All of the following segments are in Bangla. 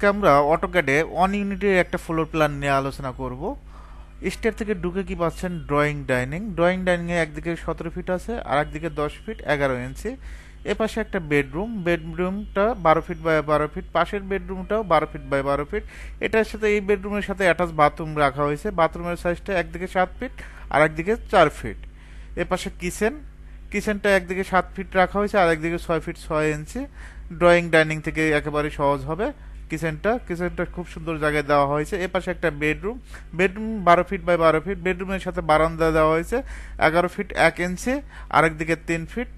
আজকে আমরা অটোক্যাডে ওয়ান ইউনিটের একটা ফ্লোর প্ল্যান নিয়ে আলোচনা করব। স্টেয়ার থেকে ঢুকে কি পাচ্ছেন? ড্রয়িং ডাইনিং ড্রয়িং ডাইনিংয়ে একদিকে সতেরো ফিট আছে, আর একদিকে দশ ফিট এগারো ইঞ্চি এ পাশে একটা বেডরুম বেডরুমটা বারো ফিট বাই বারো ফিট পাশের বেডরুমটাও বারো ফিট বাই বারো ফিট এটার সাথে এই বেডরুমের সাথে অ্যাটাচ বাথরুম রাখা হয়েছে। বাথরুমের সাইজটা একদিকে সাত ফিট আর একদিকে চার ফিট এ পাশে কিচেন কিচেনটা একদিকে সাত ফিট রাখা হয়েছে, আর একদিকে ছয় ফিট ছয় ইঞ্চি ড্রয়িং ডাইনিং থেকে একেবারে সহজ হবে। কিচেনটা কিচেনটা খুব সুন্দর জায়গায় দেওয়া হয়েছে। এ পাশে একটা বেডরুম। বেডরুম বারো ফিট বাই বারো ফিট। বেডরুমের সাথে বারান্দা দেওয়া হয়েছে। এগারো ফিট এক ইঞ্চি আরেকদিকে তিন ফিট।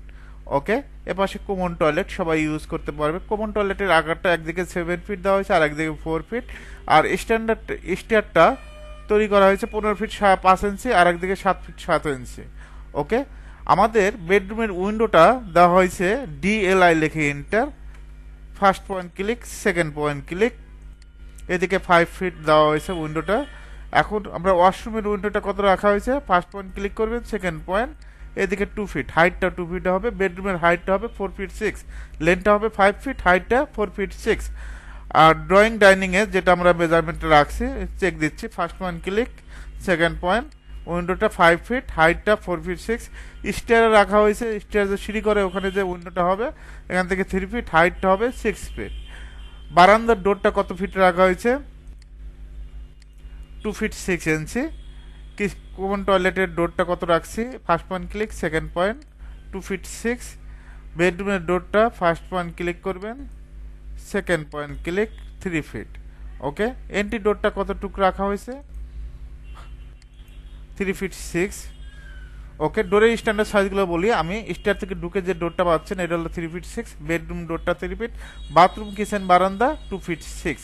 ওকে? এ পাশে কমন টয়লেট সবাই ইউজ করতে পারবে। কমন টয়লেটের আকারটা একদিকে সেভেন ফিট দেওয়া হয়েছে আর একদিকে ফোর ফিট আর স্ট্যান্ডার্ড স্টেয়ারটা তৈরি করা হয়েছে পনেরো ফিট পাঁচ ইঞ্চি আর একদিকে সাত ফিট সাত ইঞ্চি। ওকে? আমাদের বেডরুমের উইন্ডোটা দেওয়া হয়েছে ডিএলআই লেখে enter first point click second point click এদিকে ফাইভ ফিট দেওয়া হয়েছে উইন্ডোটা এখন আমরা ওয়াশরুমের উইন্ডোটা কত রাখা হয়েছে? ফার্স্ট পয়েন্ট ক্লিক করবেন সেকেন্ড পয়েন্ট এদিকে টু ফিট হাইটটা টু ফিট হবে বেডরুমের হাইটটা হবে ফোর ফিট সিক্স লেন্থটা হবে ফাইভ ফিট হাইটটা ফোর ফিট সিক্স আর ড্রয়িং ডাইনিংয়ে যেটা আমরা মেজারমেন্টটা রাখছি চেক দিচ্ছি first point click second point উইন্ডোটা five feet হাইটটা ফোর ফিট সিক্স স্টেয়ারে রাখা হয়েছে স্টেয়ার যে সিঁড়ি করে ওখানে যে উইন্ডোটা হবে, এখান থেকে থ্রি ফিট হাইটটা হবে সিক্স ফিট বারান্দার ডোরটা কত ফিট রাখা হয়েছে? টু ফিট সিক্স ইঞ্চি কি কমন টয়লেটের ডোরটা কত রাখছি? First point click second point two feet six বেডরুমের ডোরটা ফার্স্ট পয়েন্ট ক্লিক করবেন second point click three feet okay entry ডোরটা কতটুকু রাখা হয়েছে? Three feet six. ওকে ডোরের স্ট্যান্ডার্ড সাইজগুলো বলি। আমি স্টার থেকে ঢুকে যে ডোরটা পাচ্ছেন, এটা হলো থ্রি ফিট সিক্স বেডরুম ডোরটা থ্রি ফিট বাথরুম কিচেন বারান্দা টু ফিট সিক্স